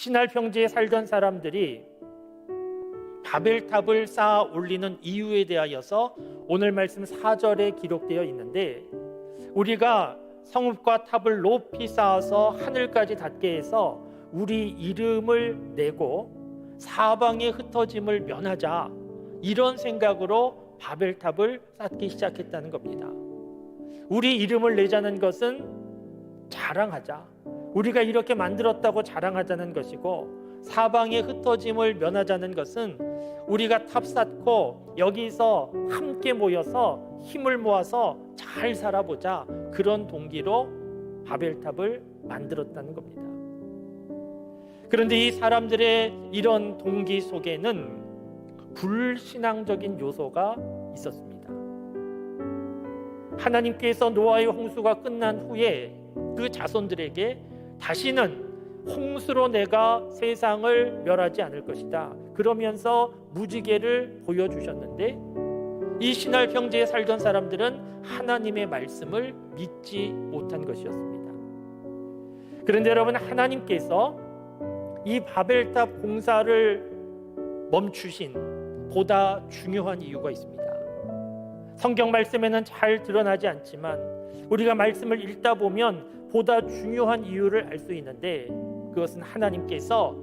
신할 평지에 살던 사람들이 바벨탑을 쌓아 올리는 이유에 대하여서 오늘 말씀 4절에 기록되어 있는데 우리가 성읍과 탑을 높이 쌓아서 하늘까지 닿게 해서 우리 이름을 내고 사방에 흩어짐을 면하자 이런 생각으로 바벨탑을 쌓기 시작했다는 겁니다. 우리 이름을 내자는 것은 자랑하자. 우리가 이렇게 만들었다고 자랑하자는 것이고 사방에 흩어짐을 면하자는 것은 우리가 탑 쌓고 여기서 함께 모여서 힘을 모아서 잘 살아보자 그런 동기로 바벨탑을 만들었다는 겁니다. 그런데 이 사람들의 이런 동기 속에는 불신앙적인 요소가 있었습니다. 하나님께서 노아의 홍수가 끝난 후에 그 자손들에게 다시는 홍수로 내가 세상을 멸하지 않을 것이다. 그러면서 무지개를 보여주셨는데 이 신할 평지에 살던 사람들은 하나님의 말씀을 믿지 못한 것이었습니다. 그런데 여러분 하나님께서 이 바벨탑 공사를 멈추신 보다 중요한 이유가 있습니다. 성경 말씀에는 잘 드러나지 않지만 우리가 말씀을 읽다 보면 보다 중요한 이유를 알 수 있는데 그것은 하나님께서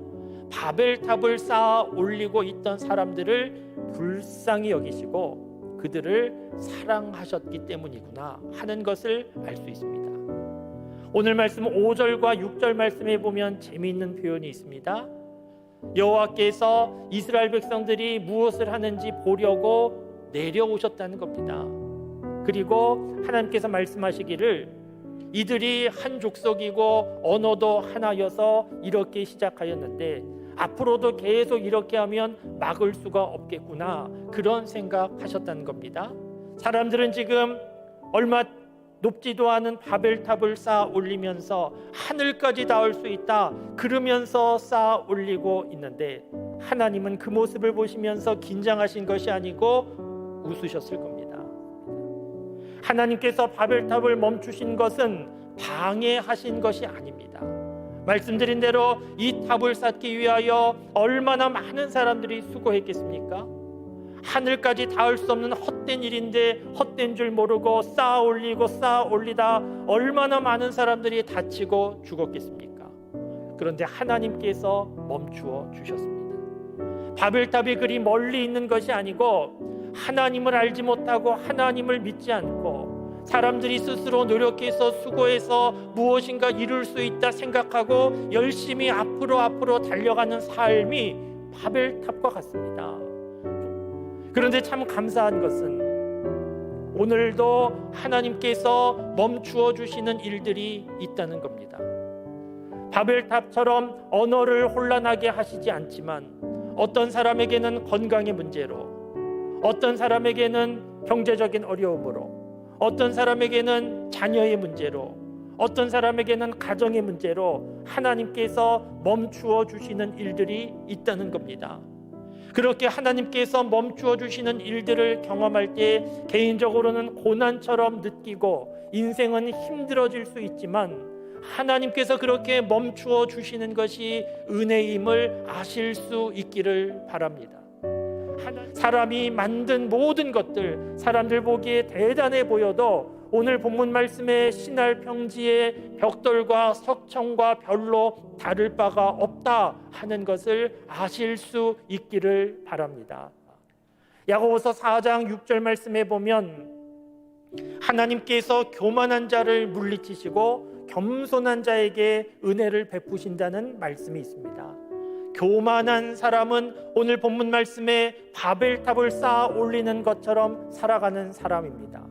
바벨탑을 쌓아 올리고 있던 사람들을 불쌍히 여기시고 그들을 사랑하셨기 때문이구나 하는 것을 알 수 있습니다. 오늘 말씀 5절과 6절 말씀에 보면 재미있는 표현이 있습니다. 여호와께서 이스라엘 백성들이 무엇을 하는지 보려고 내려오셨다는 겁니다. 그리고 하나님께서 말씀하시기를 이들이 한 족속이고 언어도 하나여서 이렇게 시작하였는데 앞으로도 계속 이렇게 하면 막을 수가 없겠구나 그런 생각하셨다는 겁니다. 사람들은 지금 얼마 높지도 않은 바벨탑을 쌓아 올리면서 하늘까지 닿을 수 있다 그러면서 쌓아 올리고 있는데 하나님은 그 모습을 보시면서 긴장하신 것이 아니고 웃으셨을 겁니다. 하나님께서 바벨탑을 멈추신 것은 방해하신 것이 아닙니다. 말씀드린 대로 이 탑을 쌓기 위하여 얼마나 많은 사람들이 수고했겠습니까? 하늘까지 닿을 수 없는 헛된 일인데 헛된 줄 모르고 쌓아 올리고 쌓아 올리다 얼마나 많은 사람들이 다치고 죽었겠습니까? 그런데 하나님께서 멈추어 주셨습니다. 바벨탑이 그리 멀리 있는 것이 아니고 하나님을 알지 못하고 하나님을 믿지 않고 사람들이 스스로 노력해서 수고해서 무엇인가 이룰 수 있다 생각하고 열심히 앞으로 앞으로 달려가는 삶이 바벨탑과 같습니다. 그런데 참 감사한 것은 오늘도 하나님께서 멈추어 주시는 일들이 있다는 겁니다. 바벨탑처럼 언어를 혼란하게 하시지 않지만 어떤 사람에게는 건강의 문제로 어떤 사람에게는 경제적인 어려움으로 어떤 사람에게는 자녀의 문제로 어떤 사람에게는 가정의 문제로 하나님께서 멈추어 주시는 일들이 있다는 겁니다. 그렇게 하나님께서 멈추어 주시는 일들을 경험할 때 개인적으로는 고난처럼 느끼고 인생은 힘들어질 수 있지만 하나님께서 그렇게 멈추어 주시는 것이 은혜임을 아실 수 있기를 바랍니다. 사람이 만든 모든 것들 사람들 보기에 대단해 보여도 오늘 본문 말씀의 신할 평지의 벽돌과 석청과 별로 다를 바가 없다 하는 것을 아실 수 있기를 바랍니다. 야고보서 4장 6절 말씀에 보면 하나님께서 교만한 자를 물리치시고 겸손한 자에게 은혜를 베푸신다는 말씀이 있습니다. 교만한 사람은 오늘 본문 말씀에 바벨탑을 쌓아 올리는 것처럼 살아가는 사람입니다.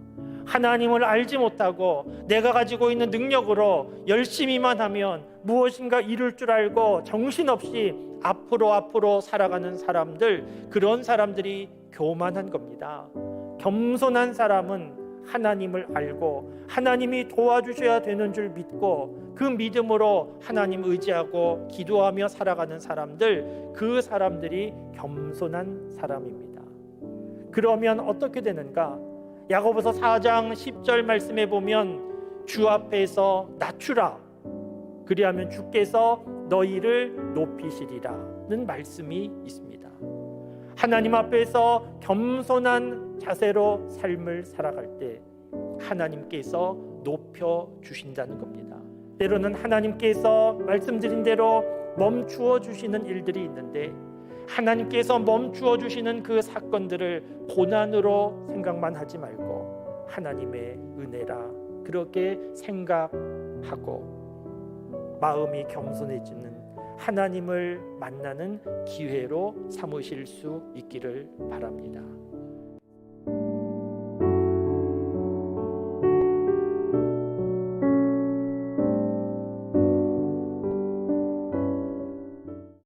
하나님을 알지 못하고 내가 가지고 있는 능력으로 열심히만 하면 무엇인가 이룰 줄 알고 정신없이 앞으로 앞으로 살아가는 사람들 그런 사람들이 교만한 겁니다. 겸손한 사람은 하나님을 알고 하나님이 도와주셔야 되는 줄 믿고 그 믿음으로 하나님 의지하고 기도하며 살아가는 사람들 그 사람들이 겸손한 사람입니다. 그러면 어떻게 되는가? 야고보서 4장 10절 말씀에 보면 주 앞에서 낮추라 그리하면 주께서 너희를 높이시리라는 말씀이 있습니다. 하나님 앞에서 겸손한 자세로 삶을 살아갈 때 하나님께서 높여 주신다는 겁니다. 때로는 하나님께서 말씀드린 대로 멈추어 주시는 일들이 있는데 하나님께서 멈추어 주시는 그 사건들을 고난으로 생각만 하지 말고 하나님의 은혜라 그렇게 생각하고 마음이 겸손해지는 하나님을 만나는 기회로 삼으실 수 있기를 바랍니다.